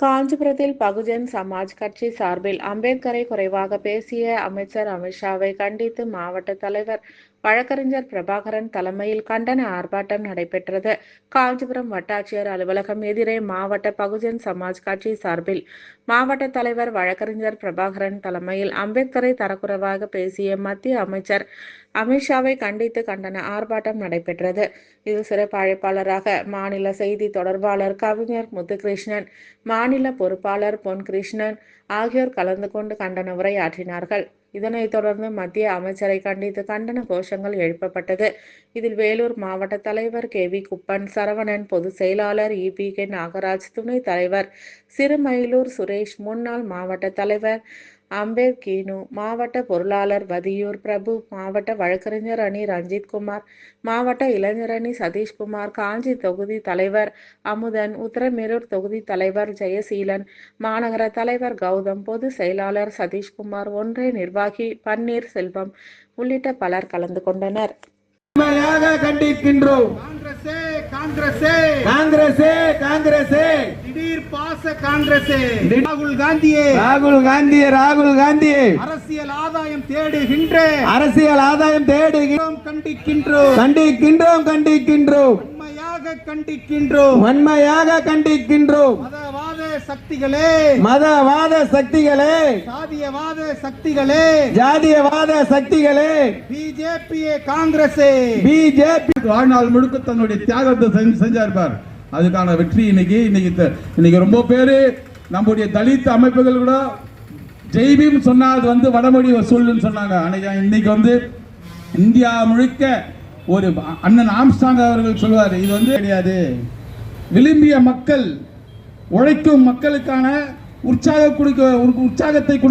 காஞ்சிபுரத்தில் பகுஜன் சமாஜ் கட்சி சார்பில் அம்பேத்கரை குறைவாக பேசிய அமைச்சர் அமித்ஷாவை கண்டித்து மாவட்ட தலைவர் வழக்கறிஞர் பிரபாகரன் தலைமையில் கண்டன ஆர்ப்பாட்டம் நடைபெற்றது. காஞ்சிபுரம் வட்டாட்சியர் அலுவலகம் எதிரே மாவட்ட பகுஜன் சமாஜ் கட்சி சார்பில் மாவட்ட தலைவர் வழக்கறிஞர் பிரபாகரன் தலைமையில் அம்பேத்கரை தரக்குறைவாக பேசிய மத்திய அமைச்சர் அமித்ஷாவை கண்டித்து கண்டன ஆர்ப்பாட்டம் நடைபெற்றது. இது சிறப்பு அழைப்பாளராக மாநில செய்தி தொடர்பாளர் கவிஞர் முத்துகிருஷ்ணன் மாநில பொறுப்பாளர் பொன் கிருஷ்ணன் ஆகியோர் கலந்து கொண்டு கண்டன உரையாற்றினார்கள். இதனைத் தொடர்ந்து மத்திய அமைச்சரை கண்டித்து கண்டன கோஷங்கள் எழுப்பப்பட்டது. இதில் வேலூர் மாவட்ட தலைவர் கே. வி. குப்பன் சரவணன் பொதுச் செயலாளர் இபி கே. நாகராஜ் துணைத் தலைவர் சிறுமயிலூர் சுரேஷ் முன்னாள் மாவட்ட தலைவர் அம்பேத் கீனு மாவட்ட பொருளாளர் வதியூர் பிரபு மாவட்ட வழக்கறிஞர் அணி ரஞ்சித் குமார் மாவட்ட இளைஞர் அணி சதீஷ்குமார் காஞ்சி தொகுதி தலைவர் அமுதன் உத்தரமேரூர் தொகுதி தலைவர் ஜெயசீலன் மாநகர தலைவர் கௌதம் பொது செயலாளர் சதீஷ்குமார் ஒன்றிய நிர்வாகி பன்னீர் செல்வம் உள்ளிட்ட பலர் கலந்து கொண்டனர். உண்மையாக கண்டிக்கின்றோம். காங்கிரஸே காங்கிரஸே! காங்கிரசே காங்கிரசே பாச காங்கிரஸே. ராகுல் காந்தியே. ராகுல் காந்தி ராகுல் காந்தி அரசியல் ஆதாயம் தேடுகின்ற. அரசியல் ஆதாயம் தேடி கண்டிக்கின்றோம். கண்டிக்கின்றோம் கண்டிக்கின்றோம். உண்மையாக கண்டிக்கின்றோம். வன்மையாக கண்டிக்கின்றோம். மதவாத சக்திகளே. மதவாத சக்திகளே. சாதியவாத சக்திகளே. ஜாதியவாத சக்திகளே. பிஜேபியே காங்கிரஸே. பிஜேபி வாழ்நாள் முழுக்க தன்னுடைய தியாகத்தை செஞ்சு செஞ்சாருப்பார் அதுக்கான வெற்றி இன்னைக்கு இன்னைக்கு இன்னைக்கு ரொம்ப பேரு நம்முடைய தலித் அமைப்புகள் கூட ஜெய்பீம் சொன்னால் அது வந்து வடமொழி வசூல்னு சொன்னாங்க. அன்னைக்கு இன்னைக்கு வந்து இந்தியா முழுக்க ஒரு அண்ணன் ஆம்ஸ்டாங் அவர்கள் சொல்வார் இது வந்து கிடையாது. விரும்பிய மக்கள் உழைக்கும் மக்களுக்கான உற்சாக கொடுக்க உற்சாகத்தை கொடுக்க